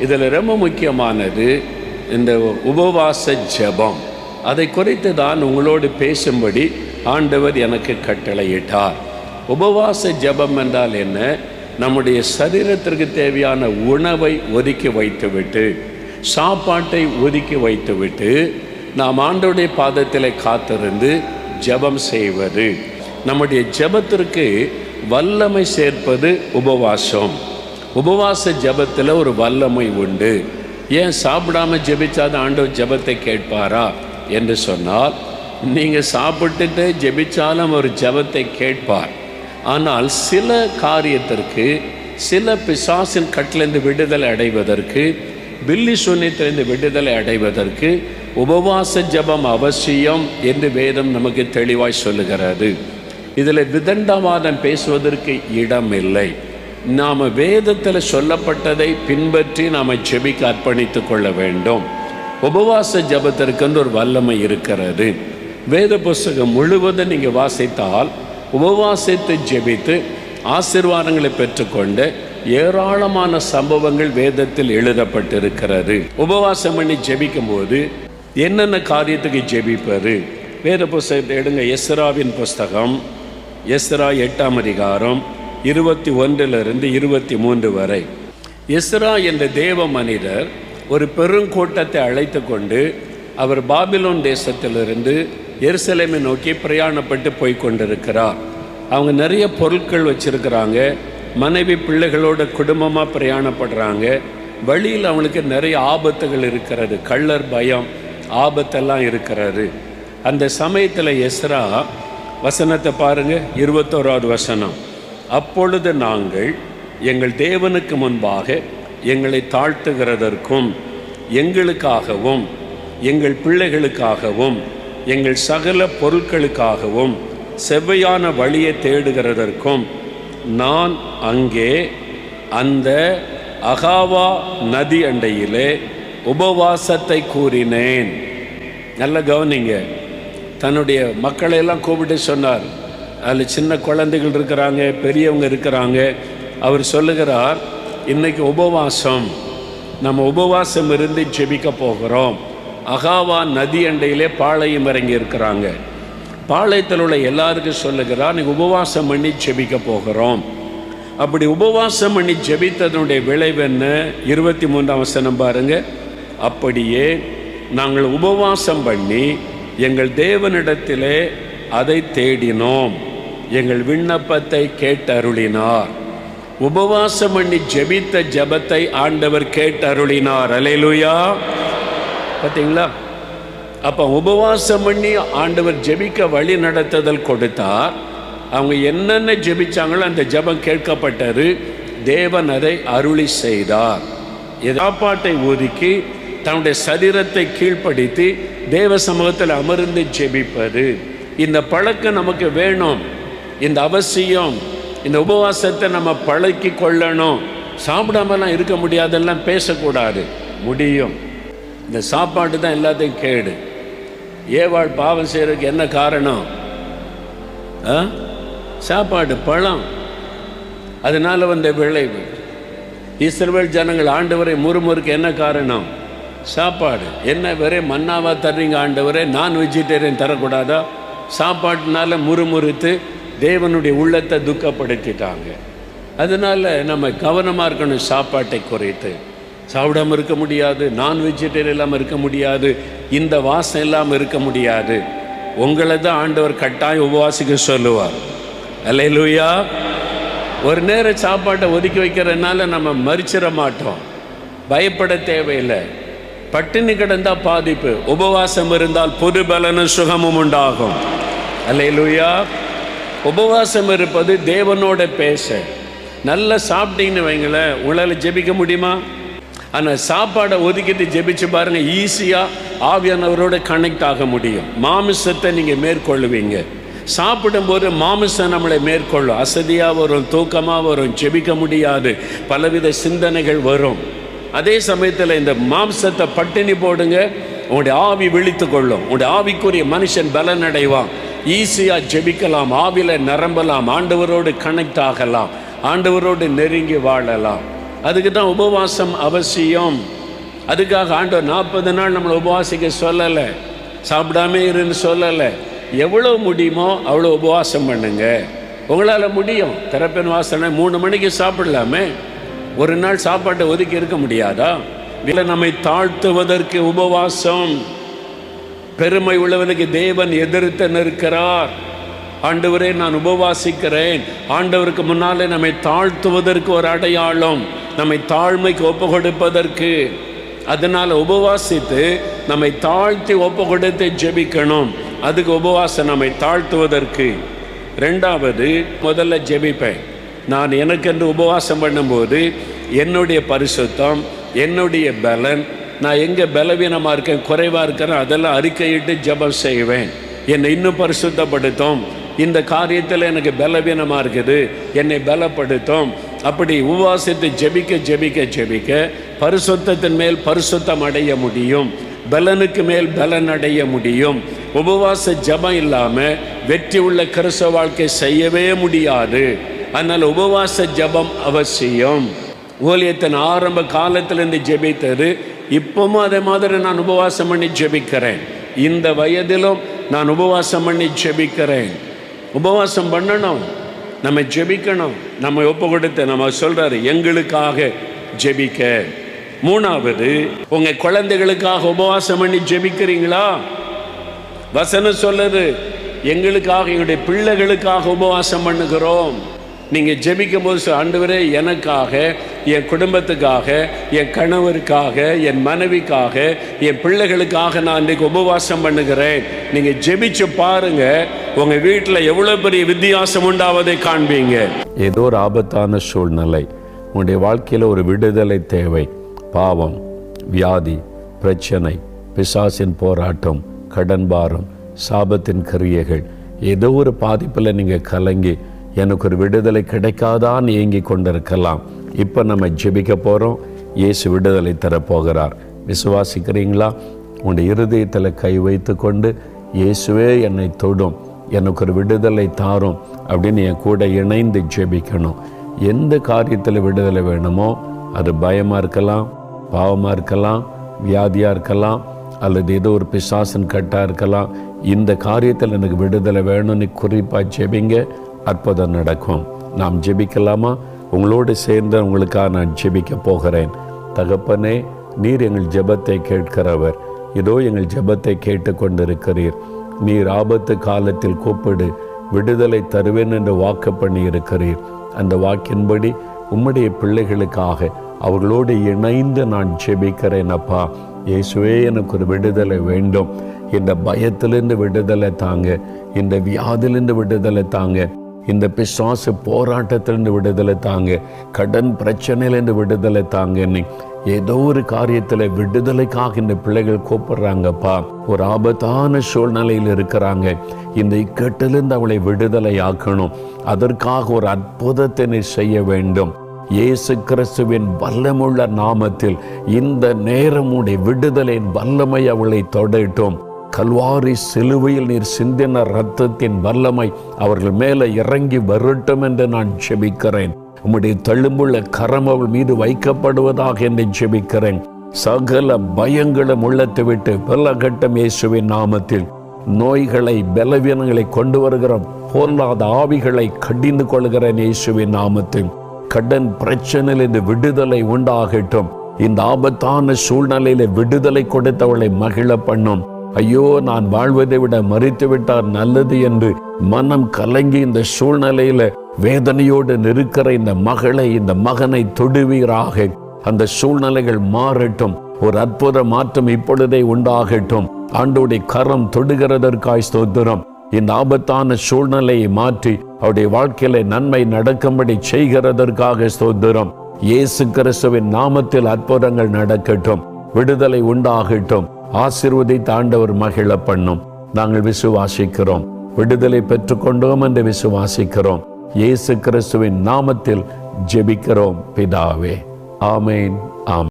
இதில் ரொம்ப முக்கியமானது இந்த உபவாச ஜெபம். அதை குறித்து தான் உங்களோடு பேசும்படி ஆண்டவர் எனக்கு கட்டளையிட்டார். உபவாச ஜெபம் என்றால் என்ன? நம்முடைய சரீரத்திற்கு தேவையான உணவை ஒதுக்கி வைத்துவிட்டு சாப்பாட்டை ஒதுக்கி வைத்துவிட்டு நாம் ஆண்டோடைய பாதத்தில் காத்திருந்து ஜெபம் செய்வது. நம்முடைய ஜெபத்திற்கு வல்லமை சேர்ப்பது உபவாசம். உபவாச ஜெபத்தில் ஒரு வல்லமை உண்டு. ஏன் சாப்பிடாம ஜெபிச்சாத ஆண்டவர் ஜபத்தை கேட்பாரா? என்று சொன்னால் நீங்கள் சாப்பிட்டுட்டு ஜெபிச்சாலும் ஒரு ஜெபத்தை கேட்பார். ஆனால் சில காரியத்திற்கு சில பிசாசின் கட்டிலிருந்து விடுதலை அடைவதற்கு பில்லி சூன்யத்திலிருந்து விடுதலை அடைவதற்கு உபவாச ஜெபம் அவசியம் என்று வேதம் நமக்கு தெளிவாய் சொல்லுகிறது. இதில் விதண்டவாதம் பேசுவதற்கு இடமில்லை. நாம் வேதத்தில் சொல்லப்பட்டதை பின்பற்றி நாம் ஜெபிக்க அர்ப்பணித்து கொள்ள வேண்டும். உபவாச ஜபத்திற்கென்று ஒரு வல்லமை இருக்கிறது. வேத புஸ்தகம் முழுவதும் நீங்கள் வாசித்தால் உபவாசத்தை ஜெபித்து ஆசிர்வாதங்களை பெற்றுக்கொண்டு ஏராளமான சம்பவங்கள் வேதத்தில் எழுதப்பட்டிருக்கிறது. உபவாசம் பண்ணி ஜெபிக்கும் போது என்னென்ன காரியத்துக்கு ஜெபிப்பது? வேத புஸ்தகத்தை எடுங்க. எஸ்ராவின் புஸ்தகம் எஸ்ரா எட்டாம் அதிகாரம் இருபத்தி ஒன்றிலிருந்து இருபத்தி மூன்று வரை. இஸ்ரா என்ற தேவ மனிதர் ஒரு பெருங்கூட்டத்தை அழைத்து கொண்டு அவர் பாபிலோன் தேசத்திலிருந்து எருசலேமை நோக்கி பிரயாணப்பட்டு போய் கொண்டிருக்கிறார் அவங்க நிறைய பொருட்கள் வச்சுருக்கிறாங்க. மனைவி பிள்ளைகளோட குடும்பமாக பிரயாணப்படுறாங்க. வழியில் அவங்களுக்கு நிறைய ஆபத்துகள் இருக்கிறது. கள்ளர் பயம் ஆபத்தெல்லாம் இருக்கிறது. அந்த சமயத்தில் எஸ்ரா வசனத்தை பாருங்கள் இருபத்தோராவது வசனம். அப்பொழுது நாங்கள் எங்கள் தேவனுக்கு முன்பாக எங்களை தாழ்த்துகிறதற்கும் எங்களுக்காகவும் எங்கள் பிள்ளைகளுக்காகவும் எங்கள் சகல பொருட்களுக்காகவும் செவ்வையான வழியை தேடுகிறதற்கும் நான் அங்கே அந்த அகாவா நதி அண்டையிலே உபவாசத்தை கூறினேன். நல்ல கவனிங்க. தன்னுடைய மக்களை எல்லாம் கூப்பிட்டு சொன்னார். அதில் சின்ன குழந்தைகள் இருக்கிறாங்க பெரியவங்க இருக்கிறாங்க. அவர் சொல்லுகிறார் இன்றைக்கி உபவாசம். நம்ம உபவாசம் இருந்து ஜெபிக்க போகிறோம். அகாவா நதி அண்டையிலே பாளையம் இறங்கி இருக்கிறாங்க. பாளையத்தில் உள்ள எல்லாருக்கும் சொல்லுகிறார் நீங்கள் உபவாசம் பண்ணி ஜெபிக்க போகிறோம். அப்படி உபவாசம் பண்ணி ஜெபித்ததனுடைய விளைவு என்ன? இருபத்தி மூன்றாம் வசனம் பாருங்க. அப்படியே நாங்கள் உபவாசம் பண்ணி எங்கள் தேவனிடத்திலே அதை தேடினோம். எங்கள் விண்ணப்பத்தை கேட்டருளினார். உபவாசம் பண்ணி ஜெபித்த ஜெபத்தை ஆண்டவர் கேட்டருளினார். அலையலுயா பார்த்தீங்களா அப்போ உபவாசம் பண்ணி ஆண்டவர் ஜெபிக்க வழி நடத்துதல் கொடுத்தார். அவங்க என்னென்ன ஜெபிச்சாங்களோ அந்த ஜெபம் கேட்கப்பட்டது. தேவன் அதை அருளி செய்தார். சாப்பாட்டை ஒதுக்கி தன்னுடைய சரீரத்தை கீழ்ப்படுத்தி தேவ சமூகத்தில் அமர்ந்து ஜெபிப்பது. இந்த பழக்கம் நமக்கு வேணும். இந்த அவசியம் இந்த உபவாசத்தை நம்ம பழக்கி கொள்ளணும். சாப்பிடாமலாம் இருக்க முடியாதெல்லாம் பேசக்கூடாது. முடியும். இந்த சாப்பாடு தான் எல்லாத்தையும் கேடு. ஏவாள் பாவம் செய்கிறதுக்கு என்ன காரணம்? ஆ? சாப்பாடு பழம். அதனால் வந்த விளைவு. இஸ்ரவேல் ஜனங்கள் ஆண்டவரை முறுமுறுக்கு என்ன காரணம்? சாப்பாடு. என்ன வரை மன்னாவாக தர்றீங்க ஆண்டவரே? நான் வெஜிடேரியன் தரக்கூடாதா? சாப்பாட்டுனால முறுமுறுத்து தேவனுடைய உள்ளத்தை துக்கப்படுத்திட்டாங்க. அதனால் நம்ம கவனமாக இருக்கணும் சாப்பாட்டை குறைத்து. சாப்பிடாம இருக்க முடியாது நான் வெஜிடேரியன் இல்லாமல் இருக்க முடியாது இந்த வாசம் இல்லாமல் இருக்க முடியாது. உங்களை தான் ஆண்டவர் கட்டாயம் உபவாசிக்க சொல்லுவார். அல்லையா ஒரு நேர சாப்பாட்டை ஒதுக்கி வைக்கிறதுனால நம்ம மறிச்சிட மாட்டோம். பயப்பட தேவையில்லை. பட்டினி கிடந்தா பாதிப்பு. உபவாசம் இருந்தால் பொது பலனும் சுகமும் உண்டாகும். அல்லையா உபவாசம் இருப்பது தேவனோட பேச. நல்லா சாப்பிட்டீங்கன்னு வைங்களேன் உங்களால் ஜெபிக்க முடியுமா? ஆனால் சாப்பாடை ஒதுக்கிட்டு ஜெபிச்சு பாருங்கள் ஈஸியாக ஆவியானவரோட கனெக்ட் ஆக முடியும். மாமிசத்தை நீங்கள் மேற்கொள்ளுவீங்க. சாப்பிடும்போது மாமிசம் நம்மளை மேற்கொள்ளும். அசதியாக வரும் தூக்கமாக வரும் ஜெபிக்க முடியாது. பலவித சிந்தனைகள் வரும். அதே சமயத்தில் இந்த மாம்சத்தை பட்டினி போடுங்க உங்களுடைய ஆவி விழித்து கொள்ளும். உங்களுடைய ஆவிக்குரிய மனுஷன் பலன் அடைவான் ஈஸியாக ஜெபிக்கலாம் ஆவில நிரம்பலாம் ஆண்டவரோடு கனெக்ட் ஆகலாம் ஆண்டவரோடு நெருங்கி வாழலாம். அதுக்கு தான் உபவாசம் அவசியம். அதுக்காக ஆண்டவர் நாற்பது நாள் நம்மளை உபவாசிக்க சொல்லலை சாப்பிடாம இருன்னு சொல்லலை. எவ்வளோ முடியுமோ அவ்வளோ உபவாசம் பண்ணுங்க. உங்களால் முடியும். திறப்பின் வாசனை மூணு மணிக்கு சாப்பிடலாமே? ஒரு நாள் சாப்பாட்டை ஒதுக்கி இருக்க முடியாதா? இல்லை நம்மை தாழ்த்துவதற்கு உபவாசம். பெருமை உள்ளவனுக்கு தேவன் எதிர்த்து நிற்கிறார். ஆண்டவரே நான் உபவாசிக்கிறேன். ஆண்டவருக்கு முன்னாலே நம்மை தாழ்த்துவதற்கு ஒரு அடையாளம் நம்மை தாழ்மைக்கு ஒப்பு கொடுப்பதற்கு அதனால் உபவாசித்து நம்மை தாழ்த்தி ஒப்பு கொடுத்து ஜெபிக்கணும். அதுக்கு உபவாசம் நம்மை தாழ்த்துவதற்கு. ரெண்டாவது முதல்ல ஜெபிப்பேன். நான் எனக்கென்று உபவாசம் பண்ணும்போது என்னுடைய பரிசுத்தம் என்னுடைய பலன் நான் எங்கே பலவீனமாக இருக்கேன் குறைவாக இருக்கிறேன் அதெல்லாம் அறிக்கையிட்டு ஜெபம் செய்வேன். என்னை இன்னும் பரிசுத்தப்படுத்தும். இந்த காரியத்தில் எனக்கு பலவீனமாக இருக்குது. என்னை பலப்படுத்தும். அப்படி உபவாசத்தை ஜெபிக்க ஜெபிக்க ஜெபிக்க பரிசுத்தத்தின் மேல் பரிசுத்தம் அடைய முடியும். பலனுக்கு மேல் பலன் அடைய முடியும். உபவாச ஜெபம் இல்லாமல் வெற்றி உள்ள கிறிஸ்தவ வாழ்க்கை செய்யவே முடியாது. அதனால் உபவாச ஜபம் அவசியம். ஊழியத்தின் ஆரம்ப காலத்திலேருந்து ஜெபித்தது இப்பவும் அதே மாதிரி நான் உபவாசம் பண்ணி ஜெபிக்கிறேன். இந்த வயதிலும் நான் உபவாசம் பண்ணி ஜெபிக்கிறேன். உபவாசம் பண்ணணும். நம்ம ஜெபிக்கணும். நம்ம ஒப்பு கொடுத்து நம்ம சொல்கிறாரு எங்களுக்காக ஜெபிக்க. மூணாவது உங்கள் குழந்தைகளுக்காக உபவாசம் பண்ணி ஜெபிக்கிறீங்களா? வசனம் சொல்லுது எங்களுக்காக எங்களுடைய பிள்ளைகளுக்காக உபவாசம் பண்ணுகிறோம். நீங்கள் ஜெபிக்கும் போது ஆண்டவரே எனக்காக என் குடும்பத்துக்காக என் கணவருக்காக என் மனைவிக்காக என் பிள்ளைகளுக்காக நான் இன்றைக்கு உபவாசம் பண்ணுகிறேன். நீங்கள் ஜெபிச்சு பாருங்க உங்கள் வீட்டில் எவ்வளோ பெரிய வித்தியாசம் உண்டாவதை காண்பீங்க. ஏதோ ஒரு ஆபத்தான சூழ்நிலை. உங்களுடைய வாழ்க்கையில் ஒரு விடுதலை தேவை. பாவம் வியாதி பிரச்சனை பிசாசின் போராட்டம் கடன் பாரம் சாபத்தின் கிரியைகள் ஏதோ ஒரு பாதிப்பில் நீங்கள் கலங்கி எனக்கு ஒரு விடுதலை கிடைக்காதான்னு ஏங்கி கொண்டிருக்கலாம். இப்போ நம்ம ஜெபிக்க போகிறோம் இயேசு விடுதலை தரப்போகிறார். விசுவாசிக்கிறீங்களா? உங்களுடைய இருதயத்தில் கை வைத்து கொண்டு இயேசுவே என்னை தொடும். எனக்கு ஒரு விடுதலை தாரும். அப்படின்னு என் கூட இணைந்து ஜெபிக்கணும். எந்த காரியத்தில் விடுதலை வேணுமோ அது பயமாக இருக்கலாம் பாவமாக இருக்கலாம் வியாதியாக இருக்கலாம் அல்லது ஏதோ ஒரு பிசாசன் கட்டாக இருக்கலாம். இந்த காரியத்தில் எனக்கு விடுதலை வேணும்னு குறிப்பாக ஜெபிங்க. அற்புதம் நடக்கும். நாம் ஜெபிக்கலாமா? உங்களோடு சேர்ந்து உங்களுக்காக நான் ஜெபிக்க போகிறேன். தகப்பனே நீர் எங்கள் ஜெபத்தை கேட்கிறவர். இதோ எங்கள் ஜெபத்தை கேட்டுக்கொண்டிருக்கிறீர். நீர் ஆபத்து காலத்தில் கூப்பிடு விடுதலை தருவேன் என்று வாக்கு பண்ணி இருக்கிறீர் அந்த வாக்கின்படி உம்முடைய பிள்ளைகளுக்காக அவர்களோடு இணைந்து நான் ஜெபிக்கிறேன் அப்பா. இயேசுவே எனக்கு ஒரு விடுதலை வேண்டும். இந்த பயத்திலிருந்து விடுதலை தாங்க. இந்த வியாதிலிருந்து விடுதலை தாங்க. இந்த பிசாசு போராட்டத்திலிருந்து விடுதலை தாங்க கடன் பிரச்சனையிலேருந்து விடுதலை தாங்கன்னு ஏதோ ஒரு காரியத்தில் விடுதலைக்காக இந்த பிள்ளைகள் கூப்பிடுறாங்கப்பா. ஒரு ஆபத்தான சூழ்நிலையில் இருக்கிறாங்க. இந்த இக்கட்டிலிருந்து அவளை விடுதலை ஆக்கணும் அதற்காக ஒரு அற்புதத்தை நீ செய்ய வேண்டும். இயேசு கிறிஸ்துவின் வல்லமுள்ள நாமத்தில் இந்த நேரமுடைய விடுதலையின் வல்லமை அவளை தொடட்டும் கல்வாரி சிலுவையில் நீர் சிந்தின ரத்தத்தின் வல்லமை அவர்கள் மேலே இறங்கி வரட்டும் என்று நான் ஜெபிக்கிறேன். உம்முடைய தழும்புள்ள கரம் அவள் மீது வைக்கப்படுவதாக என்று ஜெபிக்கிறேன். சகல பயங்களும் உள்ளத்தை விட்டு பலகட்டம் இயேசுவின் நாமத்தில். நோய்களை பலவீனங்களை கொண்டு வருகிற பொருளாத ஆவிகளை கடிந்து கொள்கிறேன் இயேசுவின் நாமத்தில். கடன் பிரச்சனையிலிருந்து விடுதலை உண்டாகட்டும். இந்த ஆபத்தான சூழ்நிலையில விடுதலை கொடுத்தவளை மகிழ பண்ணும். ஐயோ நான் வாழ்வதை விட மறித்து விட்டார் நல்லது என்று மனம் கலங்கி இந்த சூழ்நிலையில வேதனையோடு நிற்கிற இந்த மகளை இந்த மகனை தொடுவீராக. அந்த சூழ்நிலைகள் மாறட்டும் ஒரு அற்புத மாற்றம் இப்பொழுதே உண்டாகட்டும். ஆண்டோடைய கரம் தொடுகிறதற்காய் ஸ்தோத்திரம். இந்த ஆபத்தான சூழ்நிலையை மாற்றி அவருடைய வாழ்க்கையில நன்மை நடக்கும்படி செய்கிறதற்காக ஸ்தோத்திரம். இயேசு கிறிஸ்துவின் நாமத்தில் அற்புதங்கள் நடக்கட்டும் விடுதலை உண்டாகட்டும். ஆசிர்வதித்து ஆண்டவர் மகிழ பண்ணும். நாங்கள் விசுவாசிக்கிறோம். விடுதலை பெற்றுக்கொண்டோம் என்று விசுவாசிக்கிறோம். இயேசு கிறிஸ்துவின் நாமத்தில் ஜெபிக்கிறோம். பிதாவே. ஆமேன். ஆம்